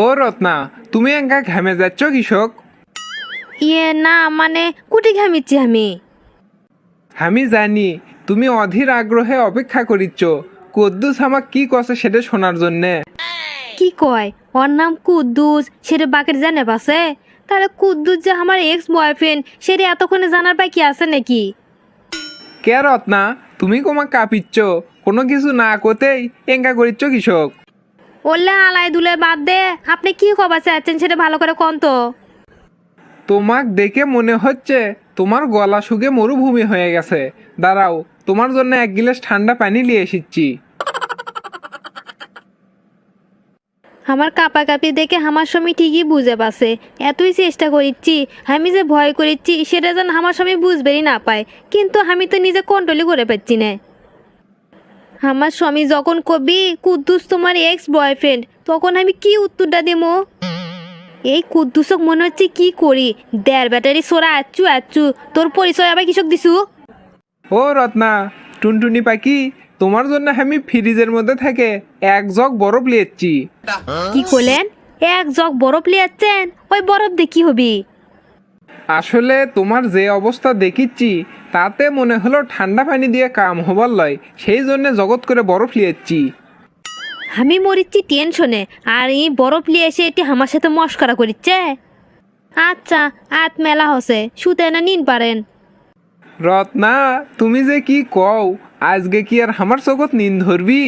ও রত্না তুমি এঙ্কা ঘামে যাচ্ছ কৃষক? ইয়ে না মানে কুটি ঘামিচ্ছি আমি। আমি জানি তুমি অধীর আগ্রহে অপেক্ষা করিচ্ছ। কদ্দুস আমাক কি কছে সেটা শোনার জন্যে? কি কয়? ওর নাম কুদ্দুস সেটা বাকের জানে পাছে? তাহলে কুদ্দুস যে আমার এক্স বয়ফ্রেন্ড সেটা এতক্ষণে জানার পাই কি আছে নাকি? কে রত্না তুমি কোমা কাঁপিচ্ছ? কোনো কিছু না কোতেই এঙ্কা করিচ্ছ কৃষক? ওল্লে আলাই দুলে বাদ দে। আপনি কি কবা চাচ্ছেন সেটা ভালো করে কন তো? তোমাক দেখে মনে হচ্ছে তোমার গলা শুকে মরুভূমি হয়ে গেছে। দাঁড়াও তোমার জন্য এক গিলাস ঠান্ডা পানি নিয়ে এসেছি। আমার কাপাকাপি দেখে আমার স্বামী ঠিকই বুঝে পাছে এতই চেষ্টা করিচ্ছি আমি যে ভয় করিচ্ছি সেটা যেন আমার স্বামী বুঝবেই না পায়। কিন্তু আমি তো নিজে কন্ট্রোলই করে পাচ্ছি না। আমার স্বামী যখন কবি কুদ্দুস তোমার এক্স বয়ফ্রেন্ড তখন আমি কি উত্তরটা দেবো? এই কুদ্দুসক মনে হচ্ছে কি করি? দেড় ব্যাটারি সোরা আচ্ছু আচ্ছু। তোর পরিচয় আবার কিসক দিছু? ও রত্না টুনটুনি পাখি তোমার জন্য আমি ফ্রিজের মধ্যে থাকে এক জগ বরফ লিয়েছি। কি করলেন এক জগ বরফ লিয়াচ্ছেন? ওই বরফ দিয়ে কি হবি? আসলে তোমার যে অবস্থা দেখিচ্ছি তাতে মনে হলো ঠান্ডা পানি দিয়ে কাম হবার লয় সেই জন্য জগৎ করে বরফ লিয়েছি। আমি মরিচ্ছি টেনশনে আর এই বরফ নিয়ে এসে এটি আমার সাথে মস্করা করিচ্ছে। আচ্ছা আত মেলা হসে শুতে না নিন পারেন। রত্না তুমি যে কি কও আজকে কি আর আমার চোখত নিন ধরবি?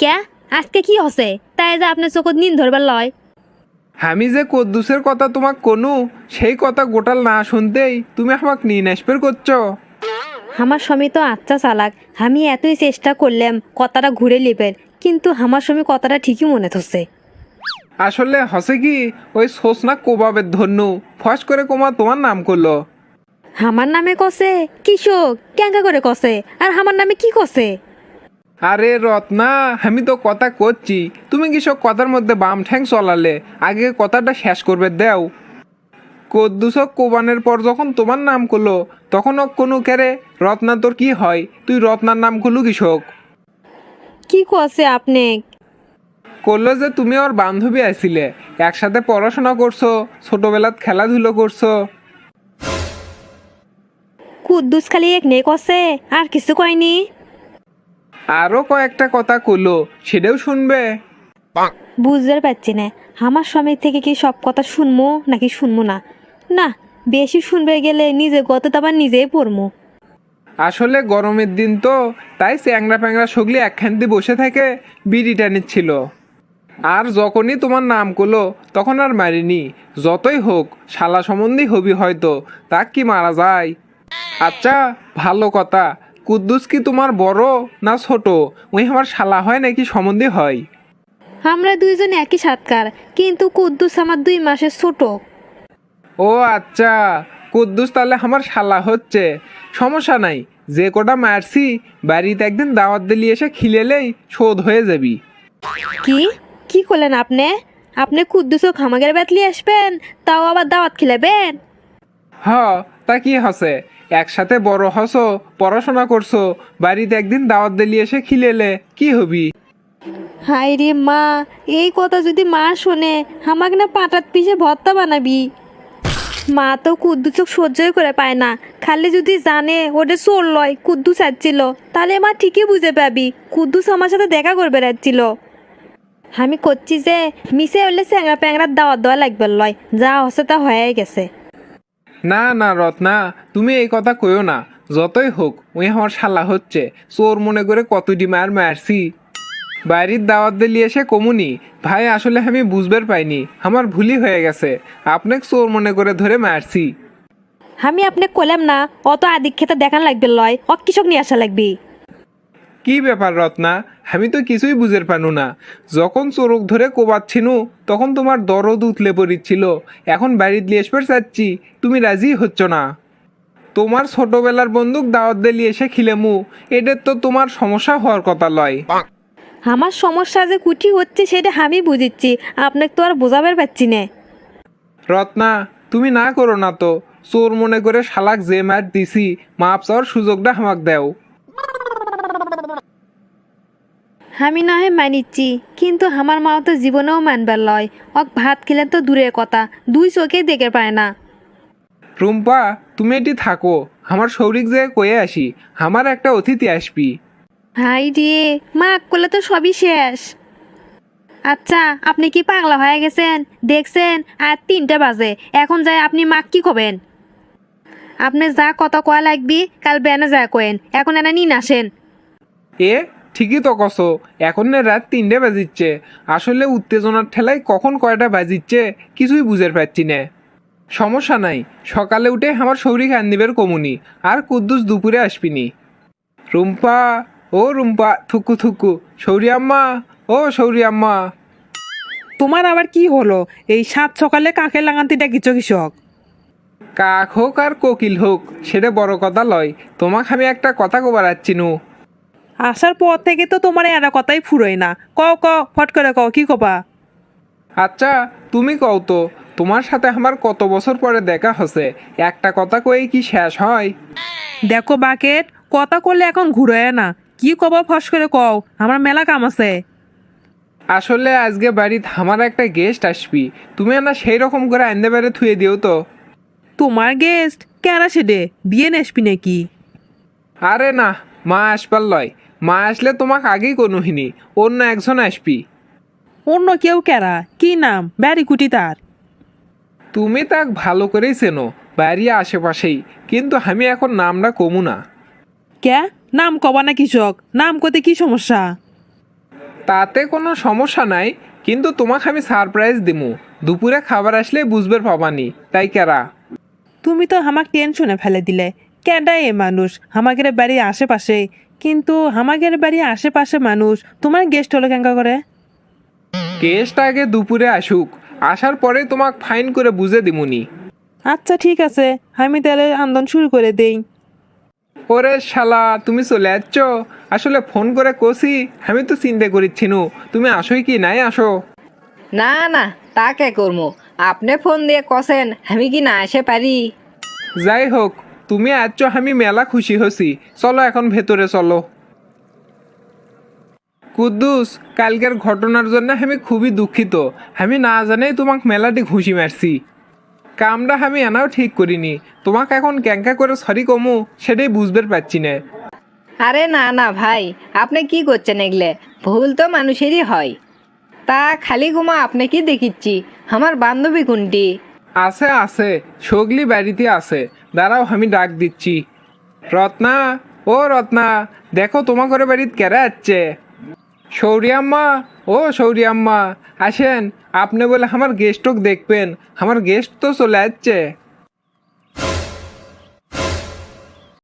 কে আজকে কি হসে? তাই যে আপনার চোখত নিন ধরবার লয়। আমি যে কদ্দুসের কথা তোমাক কোনো সেই কথা গোটাল না শুনতেই তুমি আমাকে নিন আসপের করছ। আমার স্বামী তো আচ্ছা চালাক আমি এতই চেষ্টা করলাম কথাটা ঘুরে লিবেন কিন্তু আমার স্বামী কথাটা ঠিকই মনে থসে আসলে হসে কি ওই সোসনা কোবাবের ধন্য ফস করে কোমা তোমার নাম করল। আমার নামে কসে? কিশোক ক্যাঙ্কা করে কসে? আর আমার নামে কি কসে? আরে রত্না আমি তো কথা করছি তুমি কি সব কথার মধ্যে বাম ঠ্যাং চলালে? আগে কথাটা শেষ করবে দেও। কদ্দুসক কোবানের পর যখন তোমার নাম করল তখন ও কোনো কেরে রত্না তোর কি হয়? তুই রত্নার নাম করলু কৃষক কি কসে আপনি? করল যে তুমি ওর বান্ধবী আছিলে একসাথে পড়াশোনা করছ ছোটবেলাত খেলাধুলো করছ। কুদ্দুস খালি এক নে কসে আর কিছু কয়নি? আরও কয়েকটা কথা করল সেটাও শুনবে? বুঝতে পারছি না। আমার স্বামীর থেকে কি সব কথা শুনব নাকি শুনব না? না বেশি শুনবে গেলে নিজে গত আবার নিজেই পড়ব আসলে গরমের দিন তো তাই চ্যাংরা প্যাংরা সগলি একখান দিয়ে বসে থাকে বিড়ি টানিচ্ছিল আর যখনই তোমার নাম করল তখন আর মারিনি। যতই হোক শালা সম্বন্ধী হবি হয়তো তা কি মারা যায়? আচ্ছা ভালো কথা। কুদ্দুস কি তোমার বড় না ছোট? ওই আমার শালা হয় নাকি সম্বন্ধে হয়? আমরা দুইজন একই সাতকার কিন্তু কুদ্দুস আমার দুই মাসের ছোট। ও আচ্ছা কুদ্দুস তাহলে আমার শালা হচ্ছে। সমস্যা নাই যে কটা মারছি বাড়িতে একদিন দাওয়াত দিলি এসে খিলেলেই শোধ হয়ে যাবি। কি? কি করলেন আপনি? আপনি কুদ্দুসও খামাগের বেতলি আসবেন তাও আবার দাওয়াত খিলাবেন? হ, তা কি হসে? একসাথে বড় হসো, পড়াশোনা করছ, বাড়িতে একদিন দাওয়াত দিলি এসে খিলেলে কি হবি? হাই রে মা, এই কথা যদি মা শোনে, আমাকে না পাটাত পিষে ভর্তা বানাবি। মা তো কুদ্দুসক সহ্যই করে পায় না। খালি যদি জানে, ওটা চোর লয়, কুদ্দুস আসছিল তাহলে মা ঠিকই বুঝে পাবি, কুদ্দুস আমার সাথে দেখা করবে রাখছিল আমি করছি যে, মিশে হলে স্যাংরা প্যাংরার দাওয়াত দেওয়া লাগবে লয়, যা হসে তা হয়ে গেছে। না না, রত্না, তুমি এই কথা কইও না। যতই হোক, ওই আমার শালা হচ্ছে। চোর মনে করে কতটি মার মারছি। বাইরের দাওয়াত দিলি এসে কমুনি। ভাই, আসলে আমি বুঝবার পাইনি। আমার ভুলই হয়ে গেছে। আপনাকে চোর মনে করে ধরে মারছি। আমি আপনাকে কলাম না, অত আদিক খেতে দেখান লাগবে লয়। অ কৃষক নিয়ে আসা লাগবে। কি ব্যাপার রত্না? আমি তো কিছুই বুঝের পানু না। যখন চোরক ধরে কোবাচ্ছিনু তখন তোমার দরদ উতলে পড়িচ্ছিল। এখন বাড়িতে নিয়ে আসবার চাচ্ছি তুমি রাজি হচ্ছ না। তোমার ছোটবেলার বন্দুক দাওয়াত দিলি এসে খিলেমু। এদের তো তোমার সমস্যা হওয়ার কথা লয়। আমার সমস্যা যে কুটি হচ্ছে সেটা আমি বুঝিচ্ছি। আপনাকে তো আর বোঝাবার পাচ্ছি না। রত্না তুমি না করো না তো। চোর মনে করে শালাক যে মার দিছি মাপ চাওয়ার সুযোগটা আমাকে দেও। আমি না হয় মানিচ্ছি কিন্তু আমার মাও তো জীবনেও মানবার লয়। অক ভাত খেলে তো দূরের কথা দুই চোখে দেখে পায় না। রুম্পা তুমি এটি থাকো আমার শৌরিক যে কয়ে আসি আমার একটা অতিথি আসবি। হাই রে মা করলে তো সবই শেষ। আচ্ছা আপনি কি পাগলা হয়ে গেছেন? দেখছেন আর তিনটে বাজে এখন যাই আপনি মাক কি কবেন? আপনি যা কথা কয়া লাগবি কাল বেনে যা কোয়েন এখন এনা নিন আসেন। এ ঠিকই তো কসো এখন না রাত তিনটে বাজিচ্ছে। আসলে উত্তেজনার ঠেলায় কখন কয়টা বাজিচ্ছে কিছুই বুঝের পাচ্ছি না। সমস্যা নাই সকালে উঠে আমার শৌরিক আন্দিবের কমুনি আর কুদ্দুস দুপুরে আসবিনি। রুম্পা ও রুম্পা থুকু থুকু সৌরি আম্মা ও সৌরি আম্মা। তোমার আবার কি হলো? এই সাত সকালে কাকে লাগান্তিটা কিছু কৃষক? কাক হোক আর কোকিল হোক সেটা বড় কথা লয়। তোমাকে আমি একটা কথা কবার আচ্ছি নু। আসার পর থেকে তো তোমার এরা কথাই ফুরোয় না। ক ক ফট করে ক কি কবা? আচ্ছা তুমি কও তো তোমার সাথে আমার কত বছর পরে দেখা হচ্ছে? একটা কথা কয়ে কি শেষ হয়? দেখো বাকেট কথা করলে এখন ঘুরোয় না। কি কবা ফস করে কও আমার মেলা কাম আছে। আসলে আজকে বাড়িতে আমার একটা গেস্ট আসবি। তুমি না সেই রকম করে আনতে পারে থুয়ে দিও তো। তোমার গেস্ট কেন সেডে? বিয়ে নেসবি নাকি? আরে না মা আসবার লয়। মা আসলে তোমাকে আগেই কোনোহিনি অন্য একজন আসবি। অন্য কেউ কেরা? কি নাম? ব্যারিকুটি তার? তুমি তাক ভালো করেই চেনো বাড়ি আশেপাশেই কিন্তু আমি এখন নামটা কমু না। কে? নাম কবা না কৃষক নাম কতে কি সমস্যা? তাতে কোনো সমস্যা নাই কিন্তু তোমাকে আমি সারপ্রাইজ দিমু দুপুরে খাবার আসলে বুঝবে পাবানি তাই কেরা? তুমি তো আমাকে টেনশনে ফেলে দিলে কেডা এ মানুষ? আমাদের বাড়ির আশেপাশে কিন্তু আমাদের বাড়ির আশেপাশে মানুষ। তোমার গেস্ট হলো কেঙ্কা করে? কেসটা আগে দুপুরে আসুক। আসার পরে তোমাক ফাইন করে বুঝে দিমুনি। আচ্ছা ঠিক আছে। আমি তাহলে আন্দোলন শুরু করে দেই। ওরে শালা তুমি চলে যাচ্ছ আসলে ফোন করে কষি আমি তো চিন্তা করিচ্ছিনু তুমি আসোই কি নাই আসো? না না তা কে করব আপনি ফোন দিয়ে কষেন আমি কি না আসে পারি? যাই হোক তুমি আচ্ছ আমি মেলা খুশি হছি। চলো এখন ভেতরে চলো। কুদ্দুস কালকের ঘটনার জন্য আমি খুবই দুঃখিত। আমি না জানেই তোমাক মেলাটি ঘুষি মারছি। কামটা আমি এনাও ঠিক করিনি। তোমাকে এখন ক্যাঙ্কা করে সরি কমু সেটাই বুঝতে পারছি না। আরে না না ভাই আপনি কি করছেন এগলে? ভুল তো মানুষেরই হয়। তা খালি ঘুমা আপনি কি দেখিচ্ছি? আমার বান্ধবী কোনটি? আছে আছে সগলি বাড়িতে আছে। দাঁড়াও, আমি ডাক দিচ্ছি। রত্না, ও রত্না, দেখো তোমার ঘরে বাড়িতে কেরা আসছে। সৌরিয়াম্মা, ও সৌরিয়াম্মা, আসেন। আপনি বলে আমার গেস্টক দেখবেন। আমার গেস্ট তো চলে যাচ্ছে